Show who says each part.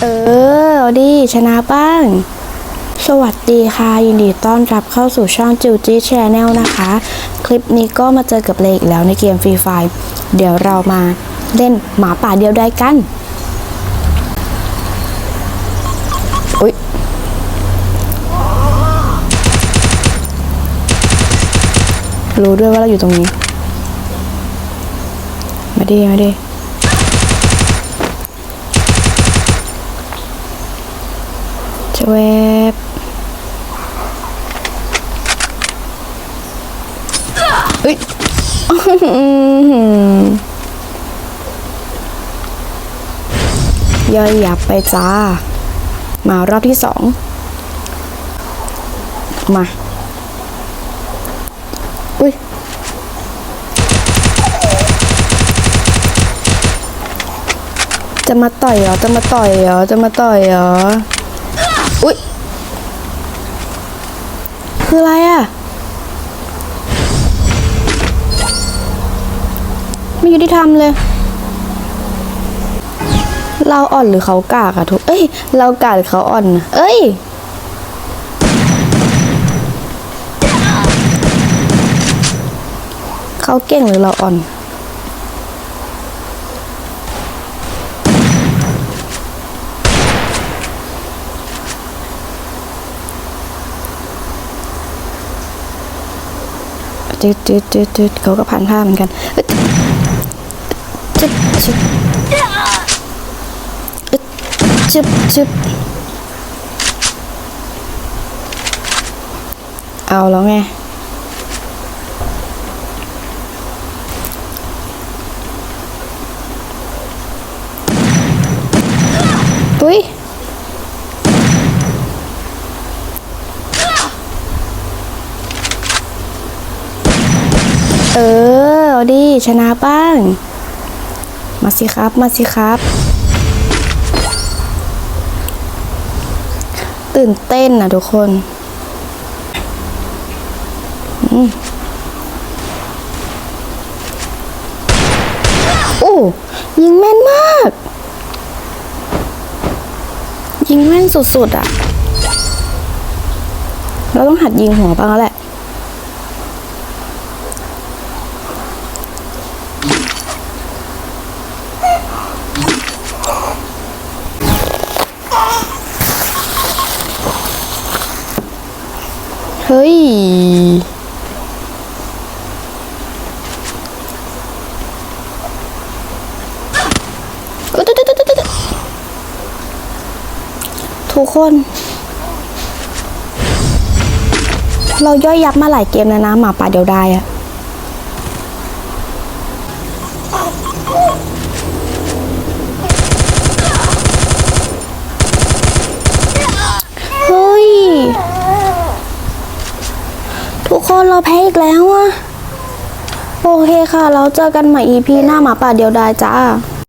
Speaker 1: เออเอาดีชนะบ้าง สวัสดีค่ะ ยินดีต้อนรับเข้าสู่ช่องจิวจี้แชแนลนะคะ คลิปนี้ก็มาเจอกับเลอีกแล้วในเกมฟรีไฟเดี๋ยวเรามาเล่นหมาป่าเดียวได้กันอุ๊ยรู้ด้วยว่าเราอยู่ตรงนี้ มาดิมาดิ เวบเอ้ยย่อยยับไปจ้า มารอบที่สองมา อุ้ย จะมาต่อยเหรอ จะมาต่อยเหรอ จะมาต่อยเหรอย คืออะไรอะไม่ยุติธรรมเลย เราอ่อนหรือเขากากอะทุกเอ้ย เรากากหรือเขาอ่อนอะเอ้ยเขาเก่งหรือเราอ่อน จืดจืดจืดจืดเขาก็ผ่านท่าเหมือนกันอึดจึ๊บจึ๊บอึดจึ๊บจึ๊บเอาแล้วไง อุ้ย เออเอาดีชนะบ้าง มาสิครับ มาสิครับ ตื่นเต้นนะทุกคนอืมโอ้ยิงแม่นมาก ยิงแม่นสุดๆอะ่ะ เราต้องหัดยิงหัวบ้างแล้วแหละ เฮ้ยอุ๊ยตุ๊ดตุ๊ดตุ๊ดตุ๊ดทุกคน เราย่อยยับมาหลายเกมแล้วนะหมาป่าเดียวได้อะเฮ้ย ทุกคนเราแพ้อีกแล้วอะโอเคค่ะ เราเจอกันใหม่ EP หน้าหมาป่าเดียวดายจ้า